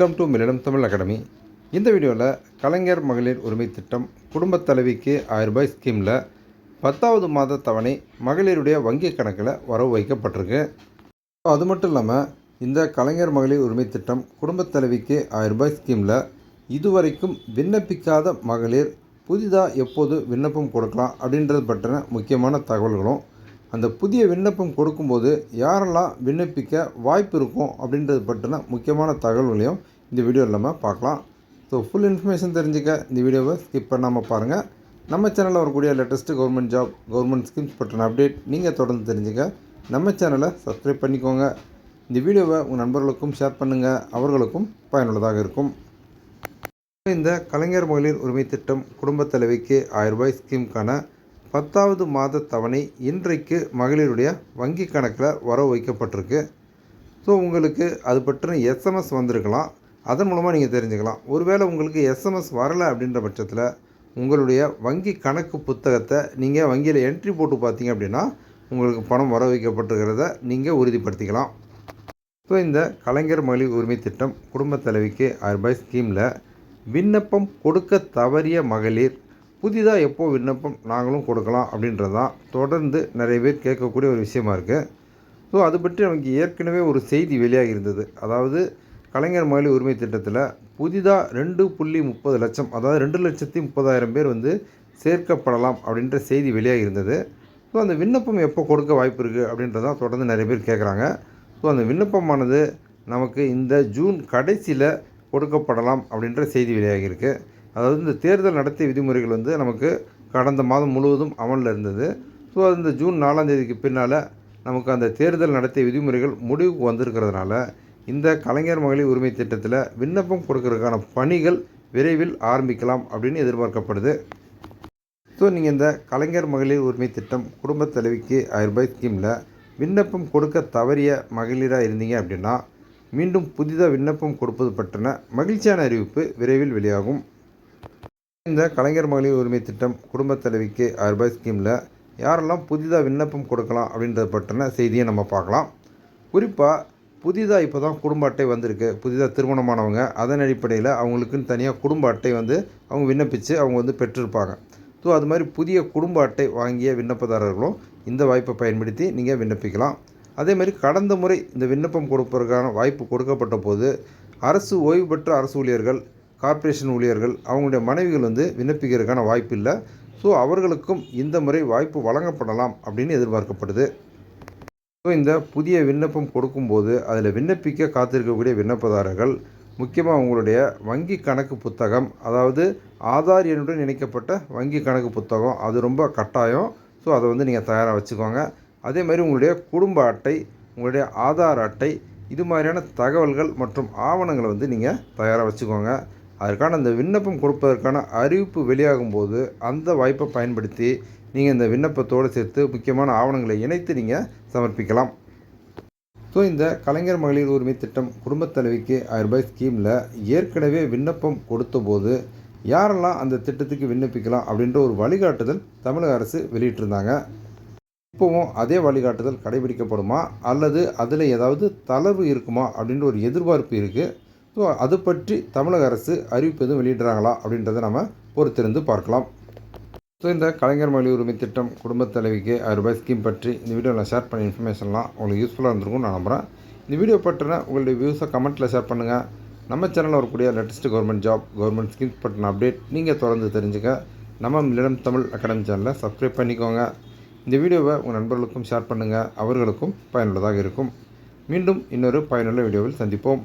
Welcome to Milanam Tamil academy இந்த வீடியோவில் கலைஞர் மகளிர் உரிமை திட்டம் குடும்பத் தலைவிக்கு ஆயிரம் ரூபாய் ஸ்கீமில் பத்தாவது மாத தவணை மகளிருடைய வங்கி கணக்கில் வரவு வைக்கப்பட்டிருக்கு. அது மட்டும் இல்லாமல் இந்த கலைஞர் மகளிர் உரிமை திட்டம் குடும்பத் தலைவிக்கு ஆயிரம் ரூபாய் ஸ்கீமில் இதுவரைக்கும் விண்ணப்பிக்காத மகளிர் புதிதாக எப்போது விண்ணப்பம் கொடுக்கலாம் அப்படின்றது பற்றின முக்கியமான தகவல்களும் அந்த புதிய விண்ணப்பம் கொடுக்கும்போது யாரெல்லாம் விண்ணப்பிக்க வாய்ப்பு இருக்கும் அப்படின்றது பற்றின முக்கியமான தகவல்களையும் இந்த வீடியோவில் நம்ம பார்க்கலாம். ஸோ ஃபுல் இன்ஃபர்மேஷன் தெரிஞ்சுக்க இந்த வீடியோவை ஸ்கிப் பண்ணாமல் பாருங்கள் நம்ம சேனலில் வரக்கூடிய latest government job government schemes பற்றின அப்டேட் நீங்கள் தொடர்ந்து தெரிஞ்சுக்க. நம்ம சேனலை சப்ஸ்கிரைப் பண்ணிக்கோங்க. இந்த வீடியோவை உங்கள் நண்பர்களுக்கும் ஷேர் பண்ணுங்கள் அவர்களுக்கும் பயனுள்ளதாக இருக்கும். இந்த கலைஞர் மகளிர் உரிமை திட்டம் குடும்பத் தலைவிக்கு ஆயிரம் ரூபாய் ஸ்கீமுக்கான பத்தாவது மாத தவணை இன்றைக்கு மகளிருடைய வங்கி கணக்கில் வர வைக்கப்பட்டிருக்கு. ஸோ உங்களுக்கு அது பற்றின எஸ்எம்எஸ் வந்திருக்கலாம். அதன் மூலமாக நீங்கள் தெரிஞ்சுக்கலாம். ஒருவேளை உங்களுக்கு எஸ்எம்எஸ் வரலை அப்படின்ற பட்சத்தில் உங்களுடைய வங்கி கணக்கு புத்தகத்தை நீங்கள் வங்கியில் என்ட்ரி போட்டு பார்த்தீங்க அப்படின்னா உங்களுக்கு பணம் வர வைக்கப்பட்டிருக்கிறத நீங்கள் உறுதிப்படுத்திக்கலாம். ஸோ இந்த கலைஞர் மகளிர் உரிமை திட்டம் குடும்பத் தலைவிக்கு ரூபாய் ஸ்கீமில் விண்ணப்பம் கொடுக்க தவறிய மகளிர் புதிதாக எப்போ விண்ணப்பம் நாங்களும் கொடுக்கலாம் அப்படின்றது தான் தொடர்ந்து நிறைய பேர் கேட்கக்கூடிய ஒரு விஷயமா இருக்குது ஸோ அது பற்றி நமக்கு ஏற்கனவே ஒரு செய்தி வெளியாகி இருந்தது. அதாவது கலைஞர் மகளிர் உரிமை திட்டத்தில் புதிதாக ரெண்டு புள்ளி முப்பது லட்சம் அதாவது ரெண்டு லட்சத்தி முப்பதாயிரம் பேர் வந்து சேர்க்கப்படலாம் அப்படின்ற செய்தி வெளியாகி இருந்தது ஸோ அந்த விண்ணப்பம் எப்போ கொடுக்க வாய்ப்பு இருக்குது அப்படின்றதான் தொடர்ந்து நிறைய பேர் கேட்குறாங்க ஸோ அந்த விண்ணப்பமானது நமக்கு இந்த ஜூன் கடைசியில் கொடுக்கப்படலாம் அப்படின்ற செய்தி வெளியாகியிருக்கு. அதாவது இந்த தேர்தல் நடத்தை விதிமுறைகள் வந்து நமக்கு கடந்த மாதம் முழுவதும் அமலில் இருந்தது. ஸோ அது இந்த ஜூன் நாலாம் தேதிக்கு பின்னால் நமக்கு அந்த தேர்தல் நடத்தை விதிமுறைகள் முடிவுக்கு வந்திருக்கிறதுனால இந்த கலைஞர் மகளிர் உரிமை திட்டத்தில் விண்ணப்பம் கொடுக்கறதுக்கான பணிகள் விரைவில் ஆரம்பிக்கலாம் அப்படின்னு எதிர்பார்க்கப்படுது. ஸோ நீங்கள் இந்த கலைஞர் மகளிர் உரிமை திட்டம் குடும்பத் தலைவிக்கு ஆயிரம் ரூபாய் ஸ்கீமில் விண்ணப்பம் கொடுக்க தவறிய மகளிராக இருந்தீங்க அப்படின்னா மீண்டும் புதிதாக விண்ணப்பம் கொடுப்பது பற்றின மகிழ்ச்சியான அறிவிப்பு விரைவில் வெளியாகும். இந்த கலைஞர் மகளிர் உரிமை திட்டம் குடும்பத் தலைவிக்கு ஆயிரம் ரூபாய் ஸ்கீமில் யாரெல்லாம் புதிதாக விண்ணப்பம் கொடுக்கலாம் அப்படின்றத பற்றின செய்தியை நம்ம பார்க்கலாம். குறிப்பாக புதிதாக இப்போ தான் குடும்ப அட்டை வந்திருக்கு. புதிதாக திருமணமானவங்க அதன் அடிப்படையில் அவங்களுக்குன்னு தனியாக குடும்ப அட்டை வந்து அவங்க விண்ணப்பித்து அவங்க வந்து பெற்றிருப்பாங்க. ஸோ அது மாதிரி புதிய குடும்ப அட்டை வாங்கிய விண்ணப்பதாரர்களும் இந்த வாய்ப்பை பயன்படுத்தி நீங்கள் விண்ணப்பிக்கலாம். அதே மாதிரி கடந்த முறை இந்த விண்ணப்பம் கொடுப்பதற்கான வாய்ப்பு கொடுக்கப்பட்ட போது அரசு ஓய்வு பெற்ற அரசு ஊழியர்கள் கார்ப்பரேஷன் ஊழியர்கள் அவங்களுடைய மனைவிகள் வந்து விண்ணப்பிக்கிறதுக்கான வாய்ப்பு இல்லை. ஸோ அவர்களுக்கும் இந்த முறை வாய்ப்பு வழங்கப்படலாம் அப்படின்னு எதிர்பார்க்கப்படுது. ஸோ இந்த புதிய விண்ணப்பம் கொடுக்கும்போது அதில் விண்ணப்பிக்க காத்திருக்கக்கூடிய விண்ணப்பதாரர்கள் முக்கியமாக உங்களுடைய வங்கி கணக்கு புத்தகம் அதாவது ஆதார் எண்ணுடன் இணைக்கப்பட்ட வங்கி கணக்கு புத்தகம் அது ரொம்ப கட்டாயம். ஸோ அதை வந்து நீங்கள் தயாராக வச்சுக்கோங்க. அதே மாதிரி உங்களுடைய குடும்ப அட்டை உங்களுடைய ஆதார் அட்டை இது மாதிரியான தகவல்கள் மற்றும் ஆவணங்களை வந்து நீங்கள் தயாராக வச்சுக்கோங்க. அதற்கான அந்த விண்ணப்பம் கொடுப்பதற்கான அறிவிப்பு வெளியாகும் போது அந்த வாய்ப்பை பயன்படுத்தி நீங்கள் இந்த விண்ணப்பத்தோடு சேர்த்து முக்கியமான ஆவணங்களை இணைத்து நீங்கள் சமர்ப்பிக்கலாம். ஸோ இந்த கலைஞர் மகளிர் உரிமை திட்டம் குடும்பத் தலைவிக்கு ஆயிரம் ரூபாய் ஸ்கீமில் ஏற்கனவே விண்ணப்பம் கொடுத்தபோது யாரெல்லாம் அந்த திட்டத்துக்கு விண்ணப்பிக்கலாம் அப்படின்ற ஒரு வழிகாட்டுதல் தமிழக அரசு வெளியிட்டிருந்தாங்க. இப்போவும் அதே வழிகாட்டுதல் கடைபிடிக்கப்படுமா? அல்லது அதில் ஏதாவது தளர்வு இருக்குமா? அப்படின்ற ஒரு எதிர்பார்ப்பு இருக்குது ஸோ அது பற்றி தமிழக அரசு அறிவிப்பு எதுவும் வெளியிடுறாங்களா? அப்படின்றத நம்ம பொறுத்திருந்து பார்க்கலாம். ஸோ இந்த கலைஞர் மொழி உரிமை திட்டம் குடும்பத் தலைவிக்கு ரூபாய் ஸ்கீம் பற்றி இந்த வீடியோவில் ஷேர் பண்ண இன்ஃபர்மேஷன்லாம் உங்களுக்கு யூஸ்ஃபுல்லாக இருந்திருக்கும் நான் நம்புகிறேன் இந்த வீடியோ பற்றின உங்களுடைய வியூஸை கமெண்ட்டில் ஷேர் பண்ணுங்கள் நம்ம சேனலில் வரக்கூடிய latest government job government schemes பற்றின அப்டேட் நீங்கள் தொடர்ந்து தெரிஞ்சுக்க. நம்ம மில்லிடம் தமிழ் அகாடமி சேனலை சப்ஸ்கிரைப் பண்ணிக்கோங்க. இந்த வீடியோவை உங்கள் நண்பர்களுக்கும் ஷேர் பண்ணுங்கள் அவர்களுக்கும் பயனுள்ளதாக இருக்கும். மீண்டும் இன்னொரு பயனுள்ள வீடியோவில் சந்திப்போம்.